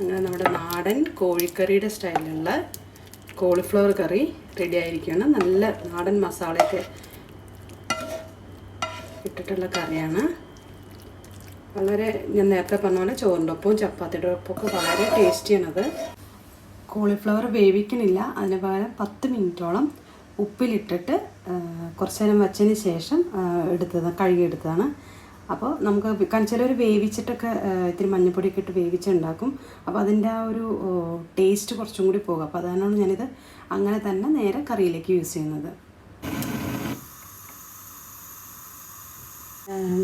അങ്ങനെ നമ്മുടെ നാടൻ കോഴിക്കറിയുടെ സ്റ്റൈലിലുള്ള കോളിഫ്ലവർ കറി റെഡി ആയിരിക്കുകയാണ്. നല്ല നാടൻ മസാലയൊക്കെ ഇട്ടിട്ടുള്ള കറിയാണ്. വളരെ ഞാൻ നേരത്തെ പറഞ്ഞ പോലെ ചോറിന്റെ ഒപ്പവും ചപ്പാത്തിയുടെ ഒപ്പമൊക്കെ വളരെ ടേസ്റ്റിയാണത്. കോളിഫ്ലവർ വേവിക്കണില്ല അതിന് പകരം പത്ത് മിനിറ്റോളം ഉപ്പിലിട്ടിട്ട് കുറച്ച് നേരം വച്ചതിന് ശേഷം എടുത്തതാണ് എടുത്തത് കഴുകിയെടുത്തതാണ്. അപ്പോൾ നമുക്ക് ചിലർ വേവിച്ചിട്ടൊക്കെ ഇത്തിരി മഞ്ഞപ്പൊടിയൊക്കെ ഇട്ട് വേവിച്ചുണ്ടാക്കും. അപ്പോൾ അതിന്റെ ആ ഒരു ടേസ്റ്റ് കുറച്ചും കൂടി പോകും. അപ്പോൾ അതാണ് ഞാനിത് അങ്ങനെ തന്നെ നേരെ കറിയിലേക്ക് യൂസ് ചെയ്യുന്നത്.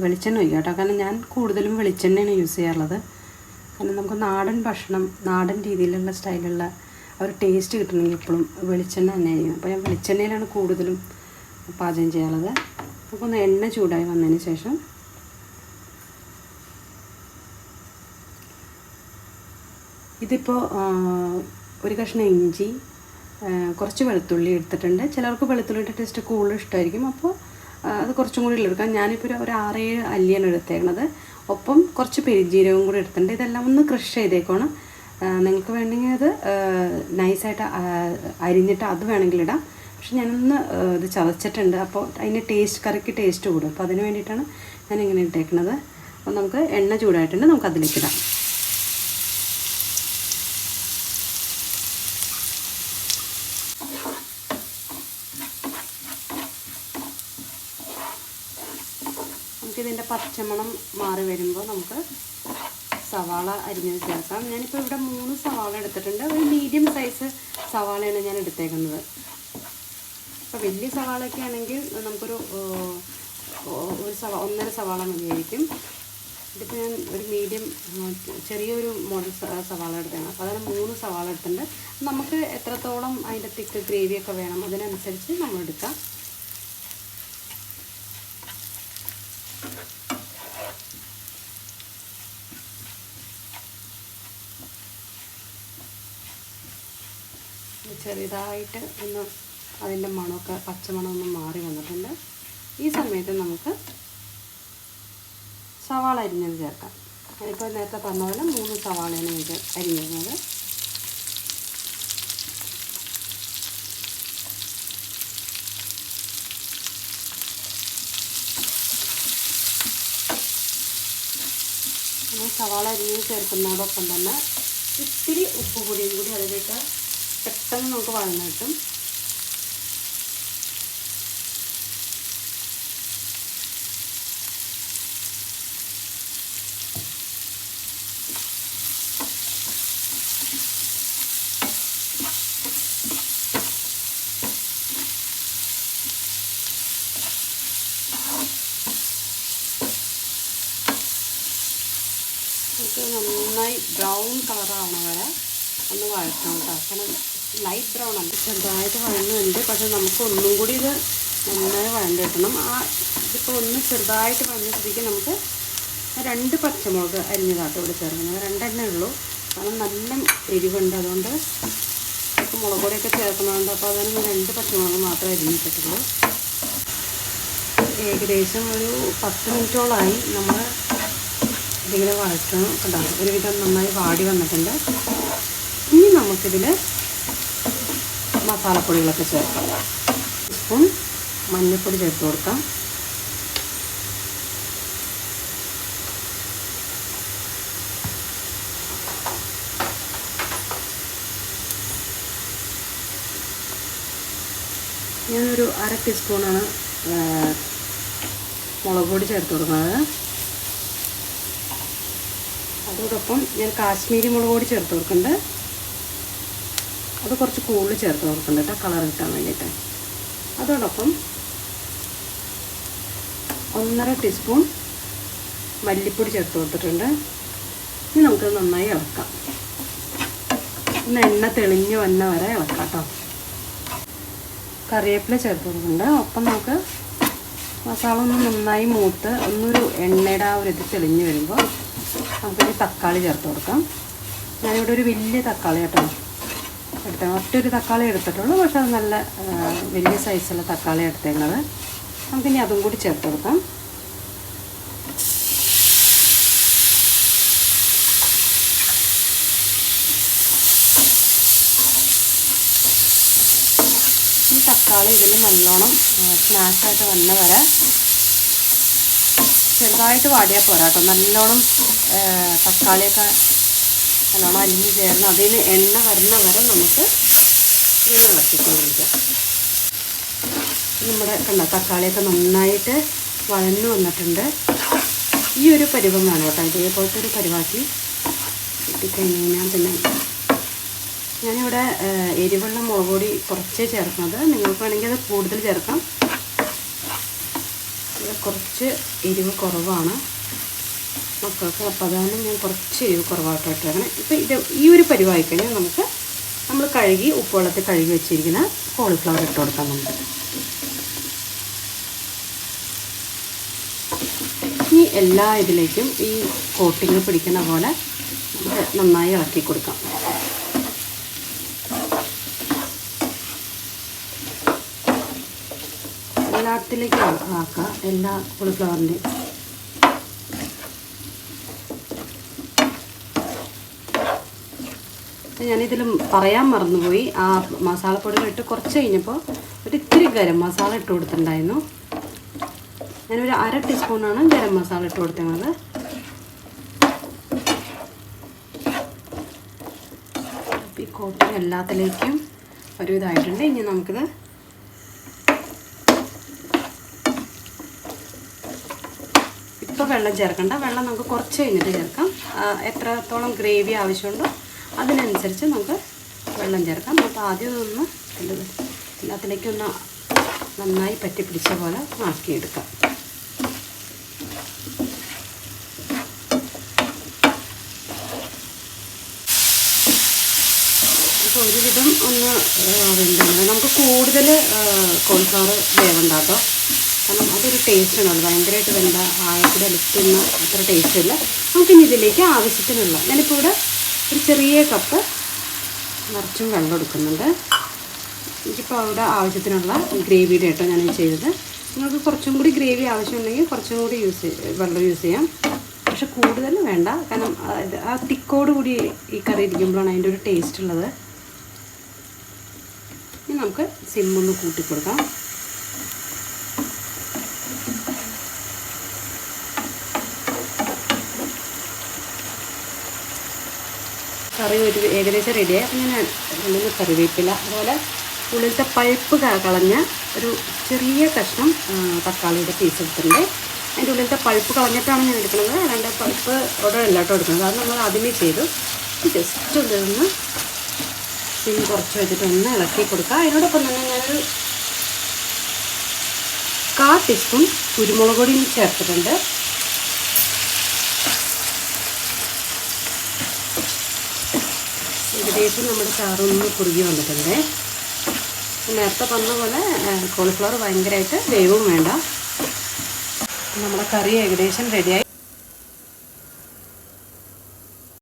വെളിച്ചെണ്ണ ഒഴിക്കാം കേട്ടോ. കാരണം ഞാൻ കൂടുതലും വെളിച്ചെണ്ണയാണ് യൂസ് ചെയ്യാറുള്ളത്. കാരണം നമുക്ക് നാടൻ ഭക്ഷണം നാടൻ രീതിയിലുള്ള സ്റ്റൈലുള്ള ഒരു ടേസ്റ്റ് കിട്ടണമെങ്കിൽ എപ്പോഴും വെളിച്ചെണ്ണ തന്നെ അപ്പോൾ ഞാൻ വെളിച്ചെണ്ണയിലാണ് കൂടുതലും പാചകം ചെയ്യാറുള്ളത്. അപ്പോൾ ഒന്ന് എണ്ണ ചൂടായി വന്നതിന് ശേഷം ഇതിപ്പോൾ ഒരു കഷ്ണം ഇഞ്ചി കുറച്ച് വെളുത്തുള്ളി എടുത്തിട്ടുണ്ട്. ചിലർക്ക് വെളുത്തുള്ളിയുടെ ടേസ്റ്റ് കൂടുതൽ ഇഷ്ടമായിരിക്കും അപ്പോൾ അത് കുറച്ചും കൂടി എടുക്കാം ഞാനിപ്പോൾ ഒരു ആറേഴ് അല്ലിയാണ് എടുത്തേക്കണത്. ഒപ്പം കുറച്ച് പെരിഞ്ജീരകവും കൂടി എടുത്തിട്ടുണ്ട്. ഇതെല്ലാം ഒന്ന് ക്രഷ് ചെയ്തേക്കണം നിങ്ങൾക്ക് വേണമെങ്കിൽ അത് നൈസായിട്ട് അരിഞ്ഞിട്ട് അത് വേണമെങ്കിൽ ഇടാം. പക്ഷെ ഞാനൊന്ന് ഇത് ചതച്ചിട്ടുണ്ട്. അപ്പോൾ അതിന്റെ ടേസ്റ്റ് കറിക്ക് ടേസ്റ്റ് കൂടും. അപ്പോൾ അതിന് വേണ്ടിയിട്ടാണ് ഞാൻ ഇങ്ങനെ ഇട്ടേക്കണത്. അപ്പോൾ നമുക്ക് എണ്ണ ചൂടായിട്ടുണ്ട്. നമുക്ക് അതിലേക്ക് ഇടാം. പച്ചമണം മാറി വരുമ്പോൾ നമുക്ക് സവാള അരിഞ്ഞത് ചേർക്കാം. ഞാനിപ്പോൾ ഇവിടെ മൂന്ന് സവാള എടുത്തിട്ടുണ്ട്. ഒരു മീഡിയം സൈസ് സവാളയാണ് ഞാൻ എടുത്തേക്കുന്നത്. അപ്പോൾ വലിയ സവാളയൊക്കെ ആണെങ്കിൽ നമുക്കൊരു ഒരു സവാ ഒന്നര സവാള മതിയായിരിക്കും. ഇതിപ്പോൾ ഞാൻ ഒരു മീഡിയം ചെറിയൊരു മോഡൽ സവാള എടുത്തതാണ് അപ്പോൾ അതിന് മൂന്ന് സവാള എടുത്തിട്ടുണ്ട്. നമുക്ക് എത്രത്തോളം അതിന്റെ തിക്ക് ഗ്രേവിയൊക്കെ വേണം അതിനനുസരിച്ച് നമ്മൾ എടുക്കാം ചെറുതായിട്ട് ഒന്ന് അതിന്റെ മണമൊക്കെ പച്ചമണം ഒന്ന് മാറി വന്നിട്ടുണ്ട്. ഈ സമയത്ത് നമുക്ക് സവാള അരിഞ്ഞത് ചേർക്കാം. അതിപ്പോൾ നേരത്തെ പറഞ്ഞ പോലെ മൂന്ന് സവാളയാണ് ഇത് അരിഞ്ഞിരുന്നത്. സവാള അരിഞ്ഞ് ചേർക്കുന്നതോടൊപ്പം തന്നെ ഇത്തിരി ഉപ്പ് പൊടിയും കൂടി അതിലിട്ട് പെട്ടെന്ന് നമുക്ക് വഴന്ന് കിട്ടും. നന്നായി ബ്രൗൺ കളറാവണ വരെ ഒന്ന് വഴറ്റണം കേട്ടോ. ലൈറ്റ് ബ്രൗൺ ആണ്. ചെറുതായിട്ട് വഴന്നുണ്ട്. പക്ഷെ നമുക്ക് ഒന്നും കൂടി ഇത് നന്നായി വഴണ്ട് ആ ഇതിപ്പോൾ ഒന്ന് ചെറുതായിട്ട് വഴഞ്ഞ നമുക്ക് രണ്ട് പച്ചമുളക് അരിഞ്ഞതാട്ടോ ഇവിടെ ചേർക്കുന്നത്. രണ്ടെണ്ണേ ഉള്ളൂ. കാരണം നല്ല എരിവുണ്ട്. അതുകൊണ്ട് ഇപ്പോൾ മുളക് പൊടിയൊക്കെ ചേർക്കുന്നതുകൊണ്ട് അപ്പോൾ അതിന് രണ്ട് പച്ചമുളക് മാത്രമേ അരിഞ്ഞിട്ടിട്ടുള്ളൂ ഏകദേശം ഒരു പത്ത് മിനിറ്റോളമായി നമ്മൾ ഇതിങ്ങനെ വഴറ്റണം. കണ്ടോ? ഒരുവിധം നന്നായി വാടി വന്നിട്ടുണ്ട്. ഇനി നമുക്കിതിൽ മസാലപ്പൊടികളൊക്കെ ചേർക്കാം. സ്പൂൺ മഞ്ഞൾപ്പൊടി ചേർത്ത് കൊടുക്കാം. ഞാനൊരു അര ടീസ്പൂണാണ് മുളക് പൊടി ചേർത്ത് കൊടുക്കുന്നത്. അതോടൊപ്പം ഞാൻ കാശ്മീരി മുളക് പൊടി ചേർത്ത് കൊടുക്കുന്നുണ്ട്. അത് കുറച്ച് കൂടുതൽ ചേർത്ത് കൊടുക്കുന്നുണ്ട് കേട്ടോ കളർ കിട്ടാൻ വേണ്ടിയിട്ട്. അതോടൊപ്പം ഒന്നര ടീസ്പൂൺ മല്ലിപ്പൊടി ചേർത്ത് കൊടുത്തിട്ടുണ്ട്. ഇനി നമുക്ക് നന്നായി ഇളക്കാം. ഒന്ന് എണ്ണ തെളിഞ്ഞ് വന്ന വരെ ഇളക്കാം കേട്ടോ. കറിവേപ്പില ചേർത്ത് കൊടുക്കുന്നുണ്ട്. ഒപ്പം നമുക്ക് മസാല ഒന്ന് നന്നായി മൂത്ത് ഒന്നൊരു എണ്ണയുടെ ആ ഒരു ഇത് തെളിഞ്ഞ് വരുമ്പോൾ നമുക്കൊരു തക്കാളി ചേർത്ത് കൊടുക്കാം. ഞാനിവിടെ ഒരു വലിയ തക്കാളി കേട്ടോ എടുത്ത ഒറ്റൊരു തക്കാളി എടുത്തിട്ടുള്ളൂ. പക്ഷെ അത് നല്ല വലിയ സൈസുള്ള തക്കാളി എടുത്തേക്കുന്നത് നമുക്കിനി അതും കൂടി ചേർത്ത് കൊടുക്കാം. ഈ തക്കാളി ഇതിൽ നല്ലോണം സ്മാഷായിട്ട് വന്ന വരെ ചെറുതായിട്ട് വാടിയാൽ പോരാട്ടോ നല്ലോണം തക്കാളിയൊക്കെ നല്ലോണം അലിഞ്ഞ് ചേർന്ന് അതിന് എണ്ണ വരുന്ന വരെ നമുക്ക് ഇങ്ങനെ ഇളക്കിക്കൊണ്ടിരിക്കാം നമ്മുടെ കണ്ട തക്കാളിയൊക്കെ നന്നായിട്ട് വഴന്നു വന്നിട്ടുണ്ട്. ഈ ഒരു പരുവം വേണം കേട്ടോ ഇതേപോലത്തെ ഒരു പരുവാക്കി കിട്ടിക്കഴിഞ്ഞ് കഴിഞ്ഞാൽ പിന്നെ ഞാനിവിടെ എരിവെള്ളം മുളക് പൊടി കുറച്ചേ ചേർക്കുന്നത്. നിങ്ങൾക്ക് വേണമെങ്കിൽ അത് കൂടുതൽ ചേർക്കാം. കുറച്ച് എരിവ് കുറവാണ്. മക്കൾക്ക് അപ്പോൾ അതാണ് ഞാൻ കുറച്ച് എരിവ് കുറവായിട്ട് ഇട്ടേക്കണം ഇപ്പോൾ ഇത് ഈ ഒരു പരിവായി കഴിഞ്ഞാൽ നമുക്ക് നമ്മൾ കഴുകി ഉപ്പുവെള്ളത്തിൽ കഴുകി വെച്ചിരിക്കുന്ന കോളിഫ്ലവർ ഇട്ട് കൊടുക്കാം നമുക്ക്. ഇനി എല്ലാ ഇതിലേക്കും ഈ കോട്ടിങ് പിടിക്കുന്ന പോലെ നന്നായി ഇളക്കി കൊടുക്കാം. എല്ലാത്തിലേക്കും ആക്കാം. എല്ലാ കോളിഫ്ലവറിന്റെയും ഞാനിതിൽ പറയാൻ മറന്നുപോയി. ആ മസാലപ്പൊടികൾ ഇട്ട് കുറച്ച് കഴിഞ്ഞപ്പോൾ ഒരു ഇത്തിരി ഗരം മസാല ഇട്ട് കൊടുത്തിട്ടുണ്ടായിരുന്നു. ഞാനൊരു അര ടീസ്പൂണാണ് ഗരം മസാല ഇട്ട് കൊടുത്തിരുന്നത് ഈ കോട്ടി എല്ലാത്തിലേക്കും ഒരു ഇതായിട്ടുണ്ട് ഇനി നമുക്കിത് ഇപ്പോൾ വെള്ളം ചേർക്കണ്ട. വെള്ളം നമുക്ക് കുറച്ച് കഴിഞ്ഞിട്ട് ചേർക്കാം. എത്രത്തോളം ഗ്രേവി ആവശ്യമുണ്ടോ അതിനനുസരിച്ച് നമുക്ക് വെള്ളം ചേർക്കാം. അപ്പോൾ ആദ്യം ഒന്ന് ഇത് എല്ലാത്തിലേക്കും ഒന്ന് നന്നായി പറ്റി പിടിച്ച പോലെ ആക്കിയെടുക്കാം അപ്പോൾ ഒരുവിധം ഒന്ന് വെന്താണ് നമുക്ക് കൂടുതൽ കോളിഫ്ലവർ വേവണ്ട കാരണം അതൊരു ടേസ്റ്റ് ഉണ്ടാവും ഭയങ്കരമായിട്ട് വെന്ത ആയക്കൂടെ അലിക്കുന്ന അത്ര ടേസ്റ്റ് ഇല്ല. നമുക്കിനി ഇതിലേക്ക് ആവശ്യത്തിനുള്ള ഞാനിപ്പോൾ ഇവിടെ ഒരു ചെറിയ കപ്പ് നിറച്ചും വെള്ളം എടുക്കുന്നുണ്ട്. എനിക്കിപ്പോൾ അവിടെ ആവശ്യത്തിനുള്ള ഗ്രേവിയുടെ ആയിട്ടോ ഞാൻ ചെയ്തത്. നിങ്ങൾക്ക് കുറച്ചും കൂടി ഗ്രേവി ആവശ്യമുണ്ടെങ്കിൽ കുറച്ചും കൂടി യൂസ് വെള്ളം യൂസ് ചെയ്യാം. പക്ഷെ കൂടുതൽ വേണ്ട. കാരണം ആ തിക്കോട് കൂടി ഈ കറി ഇരിക്കുമ്പോഴാണ് അതിന്റെ ഒരു ടേസ്റ്റ് ഉള്ളത്. ഇനി നമുക്ക് സിമ്മൊന്ന് കൂട്ടി കൊടുക്കാം കറി ഒരു ഏകദേശം റെഡിയായി അപ്പം ഞാൻ ഉള്ളിൽ കറിവേപ്പില അതുപോലെ ഉള്ളിലത്തെ പഴുപ്പ് കളഞ്ഞ ഒരു ചെറിയ കഷ്ണം തക്കാളിയുടെ പീസ് എടുത്തിട്ടുണ്ട്. അതിന്റെ ഉള്ളിലത്തെ പഴുപ്പ് കളഞ്ഞിട്ടാണ് ഞാൻ എടുക്കുന്നത്. അല്ലാണ്ട് പഴുപ്പ് അവിടെ അല്ലാട്ടോ എടുക്കുന്നത്. അത് നമ്മൾ ആദ്യമേ ചെയ്തു. ജസ്റ്റ് ഇതൊന്ന് സിം കുറച്ച് വെച്ചിട്ട് ഒന്ന് ഇളക്കി കൊടുക്കുക. അതിനോടൊപ്പം തന്നെ ഞാനൊരു കാ ടീസ്പൂൺ കുരുമുളക് പൊടിയും ചേർത്തിട്ടുണ്ട്. ഏകദേശം നമ്മുടെ ചാറൊന്ന് കുറുകി വന്നിട്ടുണ്ട്. നേരത്തെ പറഞ്ഞ പോലെ കോളിഫ്ലവർ ഭയങ്കരമായിട്ട് വേവും വേണ്ട. നമ്മുടെ കറി ഏകദേശം റെഡിയായി